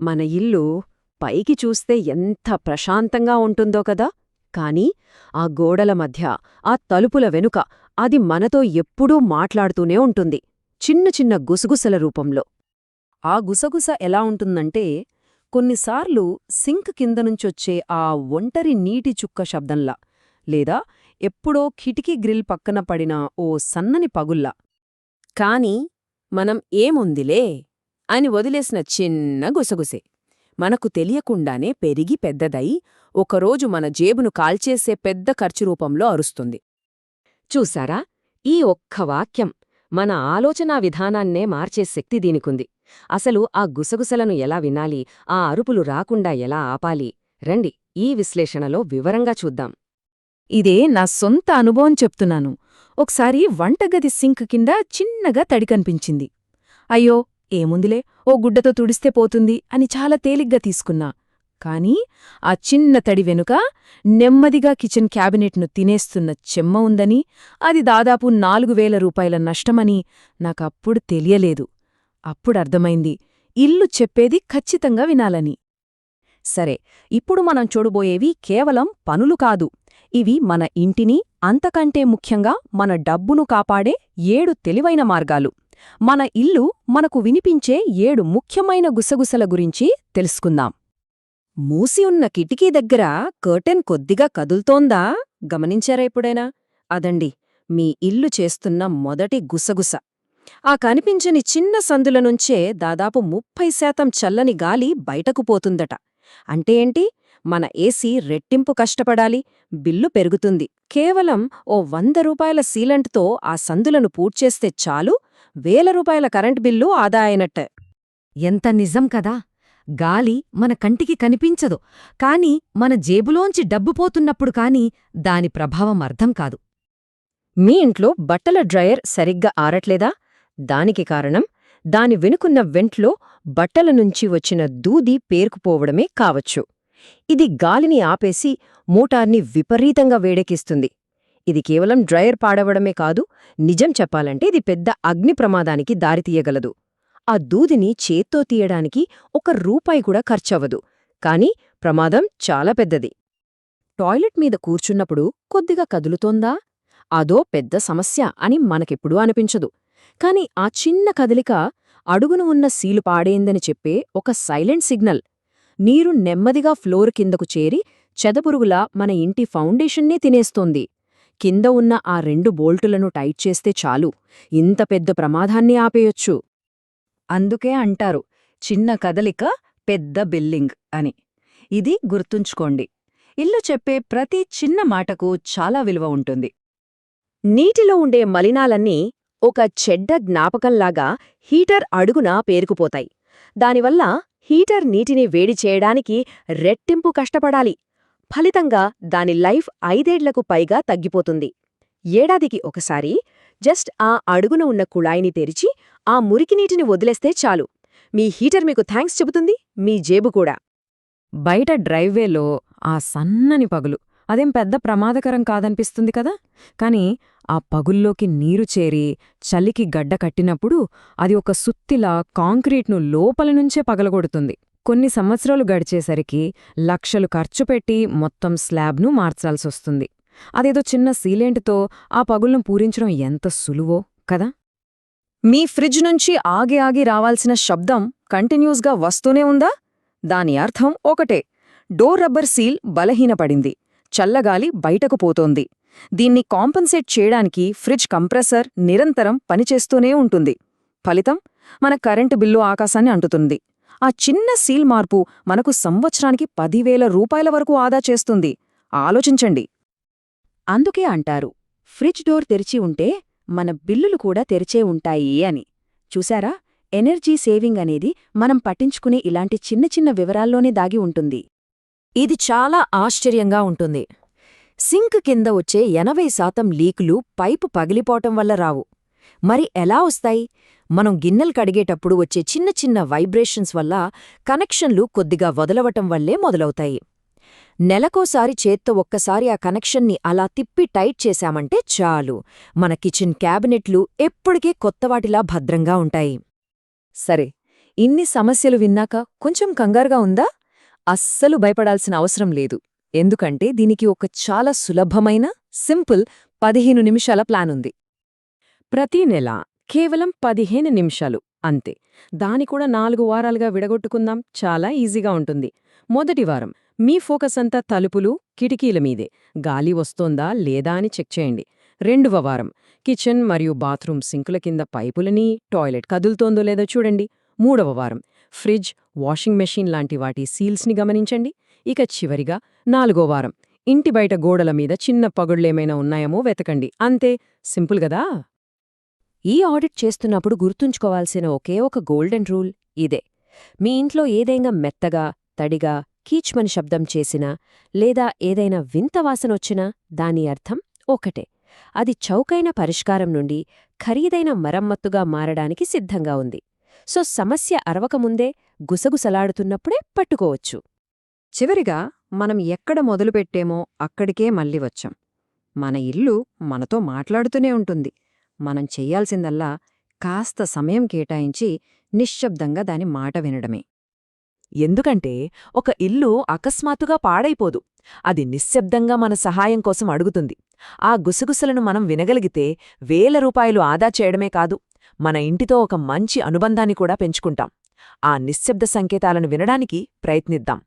మన ఇల్లు పైకి చూస్తే ఎంత ప్రశాంతంగా ఉంటుందో కదా! కాని ఆ గోడల మధ్య ఆ తలుపుల వెనుక అది మనతో ఎప్పుడూ మాట్లాడుతూనే ఉంటుంది చిన్న చిన్న గుసగుసల రూపంలో. ఆ గుసగుస ఎలా ఉంటుందంటే కొన్నిసార్లు సింక్ కిందనుంచొచ్చే ఆ ఒంటరి నీటి చుక్క శబ్దంలా లేదా ఎప్పుడో కిటికీ గ్రిల్ పక్కన పడిన ఓ సన్నని పగుల్లా. కాని మనం ఏముందిలే? అని వదిలేసిన చిన్న గుసగుసే. మనకు తెలియకుండానే పెరిగి పెద్దదై ఒకరోజు మన జేబును కాల్చేసే పెద్ద ఖర్చు రూపంలో అరుస్తుంది. చూసారా ఈ ఒక్క వాక్యం మన ఆలోచనా విధానాన్నే మార్చే శక్తి దీనికుంది. అసలు ఆ గుసగుసలను ఎలా వినాలి? ఆ అరుపులు రాకుండా ఎలా ఆపాలి? రండి ఈ విశ్లేషణలో వివరంగా చూద్దాం. ఇదే నా సొంత అనుభవం చెప్తున్నాను. ఒకసారి వంటగది సింక్ కింద చిన్నగా తడి కనిపించింది అయ్యో ఏముందిలే ఓ గుడ్డతో తుడిస్తే పోతుంది అని చాలా తేలిగ్గా తీసుకున్నా. కాని ఆ చిన్న తడి వెనుక నెమ్మదిగా కిచెన్ క్యాబినెట్ను తినేస్తున్న చెమ్మ ఉందని అది దాదాపు నాలుగు వేల రూపాయల నష్టమని నాకప్పుడు తెలియలేదు. అప్పుడర్థమైంది ఇల్లు చెప్పేది ఖచ్చితంగా వినాలని. సరే ఇప్పుడు మనం చూడబోయేవి కేవలం పనులు కాదు. ఇవి మన ఇంటిని అంతకంటే ముఖ్యంగా మన డబ్బును కాపాడే ఏడు తెలివైన మార్గాలు. మన ఇల్లు మనకు వినిపించే ఏడు ముఖ్యమైన గుసగుసల గురించి తెలుసుకుందాం. మూసి ఉన్న కిటికీ దగ్గర కర్టెన్ కొద్దిగా కదుల్తోందా? గమనించారా ఎప్పుడైనా? అదండి మీ ఇల్లు చేస్తున్న మొదటి గుసగుస. ఆ కనిపించని చిన్న సందుల నుంచే దాదాపు ముప్పై శాతం చల్లని గాలి బయటకు పోతుందట. అంటే ఏంటి? మన ఏసీ రెట్టింపు కష్టపడాలి బిల్లు పెరుగుతుంది. కేవలం ఓ వంద రూపాయల సీలెంట్తో ఆ సందులను పూడ్చేస్తే చాలు వేల రూపాయల కరెంట్ బిల్లు ఆదా అయినట్టే. ఎంత నిజం కదా! గాలి మన కంటికి కనిపించదు. కాని మన జేబులోంచి డబ్బు పోతున్నప్పుడు కాని దాని ప్రభావం అర్థం కాదు. మీ ఇంట్లో బట్టల డ్రయర్ సరిగ్గా ఆరట్లేదా? దానికి కారణం దాని వెనుకున్న వెంట్లో బట్టల నుంచి వచ్చిన దూది పేరుకుపోవడమే కావచ్చు. ఇది గాలిని ఆపేసి మోటార్ని విపరీతంగా వేడెక్కిస్తుంది. ఇది కేవలం డ్రయర్ పాడవడమే కాదు నిజం చెప్పాలంటే ఇది పెద్ద అగ్ని ప్రమాదానికి దారితీయగలదు ఆ దూదిని చేత్తో తీయడానికి ఒక రూపాయి కూడా ఖర్చవదు కాని ప్రమాదం చాలా పెద్దది. టాయిలెట్ మీద కూర్చున్నప్పుడు కొద్దిగా కదులుతోందా? అదో పెద్ద సమస్య అని మనకెప్పుడూ అనిపించదు. కాని ఆ చిన్న కదలిక అడుగున ఉన్న సీలు పాడేందని చెప్పే ఒక సైలెంట్ సిగ్నల్. నీరు నెమ్మదిగా ఫ్లోర్ కిందకు చేరి చెదపురుగులా మన ఇంటి ఫౌండేషన్నే తినేస్తోంది. కింద ఉన్న ఆ రెండు బోల్టులను టైట్ చేస్తే చాలు. ఇంత పెద్ద ప్రమాదాన్ని ఆపేయొచ్చు. అందుకే అంటారు చిన్న కదలిక పెద్ద బిల్లింగ్ అని. ఇది గుర్తుంచుకోండి. ఇల్లు చెప్పే ప్రతి చిన్న మాటకు చాలా విలువ ఉంటుంది. నీటిలో ఉండే మలినాలన్నీ ఒక చెడ్డ జ్ఞాపకంలాగా హీటర్ అడుగున పేరుకుపోతాయి. దానివల్ల హీటర్ నీటిని వేడి చేయడానికి రెట్టింపు కష్టపడాలి. ఫలితంగా దాని లైఫ్ ఐదేళ్ళకు పైగా తగ్గిపోతుంది. ఏడాదికి ఒకసారి జస్ట్ ఆ అడుగున ఉన్న కుళాయిని తెరిచి ఆ మురికి నీటిని వదిలేస్తే చాలు. మీ హీటర్ మీకు థ్యాంక్స్ చెబుతుంది మీ జేబు కూడా. బయట డ్రైవ్వేలో ఆ సన్నని పగులు. అదేం పెద్ద ప్రమాదకరం కాదనిపిస్తుంది కదా? కాని ఆ పగుల్లోకి నీరు చేరి చలికి గడ్డ కట్టినప్పుడు అది ఒక సుత్తిలా కాంక్రీట్ను లోపల నుంచే పగలగొడుతుంది. కొన్ని సంవత్సరాలు గడిచేసరికి లక్షలు ఖర్చు పెట్టి మొత్తం స్లాబ్ను మార్చాల్సొస్తుంది అదేదో చిన్న సీలెంట్తో ఆ పగుల్ను పూరించడం ఎంత సులువో కదా? మీ ఫ్రిడ్జ్ నుంచి ఆగి ఆగి రావాల్సిన శబ్దం కంటిన్యూస్గా వస్తూనే ఉందా? దాని అర్థం ఒకటే. డోర్ రబ్బర్ సీల్ బలహీనపడింది. చల్లగాలి బయటకు పోతోంది. దీన్ని కాంపన్సేట్ చేయడానికి ఫ్రిడ్జ్ కంప్రెసర్ నిరంతరం పనిచేస్తూనే ఉంటుంది. ఫలితం మన కరెంటు బిల్లు ఆకాశాన్ని అంటుతుంది. ఆ చిన్న సీల్ మార్పు మనకు సంవత్సరానికి పదివేల రూపాయల వరకు ఆదా చేస్తుంది. ఆలోచించండి. అందుకే అంటారు ఫ్రిడ్జ్ డోర్ తెరిచి ఉంటే మన బిల్లులు కూడా తెరిచే ఉంటాయి అని. చూశారా? ఎనర్జీ సేవింగ్ అనేది మనం పట్టించుకునే ఇలాంటి చిన్న చిన్న వివరాల్లోనే దాగి ఉంటుంది. ఇది చాలా ఆశ్చర్యంగా ఉంటుంది. సింక్ కింద వచ్చే ఎనభై శాతం లీకులు పైపు పగిలిపోవటం వల్ల రావు. మరి ఎలా వస్తాయి? మనం గిన్నెలు కడిగేటప్పుడు వచ్చే చిన్న చిన్న వైబ్రేషన్స్ వల్ల కనెక్షన్లు కొద్దిగా వదలవటం వల్లే మొదలవుతాయి. నెలకోసారి చేత్తో ఒక్కసారి ఆ కనెక్షన్ని అలా తిప్పి టైట్ చేశామంటే చాలు. మన కిచెన్ క్యాబినెట్లు ఎప్పటికీ కొత్తవాటిలా భద్రంగా ఉంటాయి. సరే ఇన్ని సమస్యలు విన్నాక కొంచెం కంగారుగా ఉందా? అస్సలు భయపడాల్సిన అవసరం లేదు. ఎందుకంటే దీనికి ఒక చాలా సులభమైన సింపుల్ పదిహేను నిమిషాల ప్లాన్ ఉంది. ప్రతి నెల కేవలం పదిహేను నిమిషాలు అంతే. దాని కూడా నాలుగు వారాలుగా విడగొట్టుకుందాం చాలా ఈజీగా ఉంటుంది. మొదటి వారం మీ ఫోకస్ అంతా తలుపులు కిటికీల మీదే. గాలి వస్తోందా లేదా అని చెక్ చేయండి. రెండవ వారం కిచెన్ మరియు బాత్రూమ్ సింకుల కింద పైపులని టాయిలెట్ కదులుతోందో లేదో చూడండి. మూడవ వారం ఫ్రిడ్జ్ వాషింగ్ మెషీన్ లాంటి వాటి సీల్స్ని గమనించండి. ఇక చివరిగా నాలుగో వారం ఇంటి బయట గోడల మీద చిన్న పగుళ్ళేమైనా ఉన్నాయేమో వెతకండి. అంతే సింపుల్ గదా ఈ ఆడిట్ చేస్తున్నప్పుడు గుర్తుంచుకోవాల్సిన ఒకే ఒక గోల్డెన్ రూల్ ఇదే. మీ ఇంట్లో ఏదైనా మెత్తగా తడిగా కీచ్మని శబ్దం చేసినా లేదా ఏదైనా వింత వాసనొచ్చినా దాని అర్థం ఒకటే. అది చౌకైన పరిష్కారం నుండి ఖరీదైన మరమ్మత్తుగా మారడానికి సిద్ధంగా ఉంది. సో సమస్య అరవకముందే గుసగుసలాడుతున్నప్పుడే పట్టుకోవచ్చు. చివరిగా మనం ఎక్కడ మొదలుపెట్టేమో అక్కడికే మళ్ళీ వచ్చాం. మన ఇల్లు మనతో మాట్లాడుతూనే ఉంటుంది. మనం చెయ్యాల్సిందల్లా కాస్త సమయం కేటాయించి నిశ్శబ్దంగా దాని మాట వినడమే. ఎందుకంటే ఒక ఇల్లు అకస్మాత్తుగా పాడైపోదు. అది నిశ్శబ్దంగా మన సహాయం కోసం అడుగుతుంది. ఆ గుసగుసలను మనం వినగలిగితే వేల రూపాయలు ఆదా చేయడమే కాదు మన ఇంటితో ఒక మంచి అనుబంధాన్ని కూడా పెంచుకుంటాం. ఆ నిశ్శబ్ద సంకేతాలను వినడానికి ప్రయత్నిద్దాం.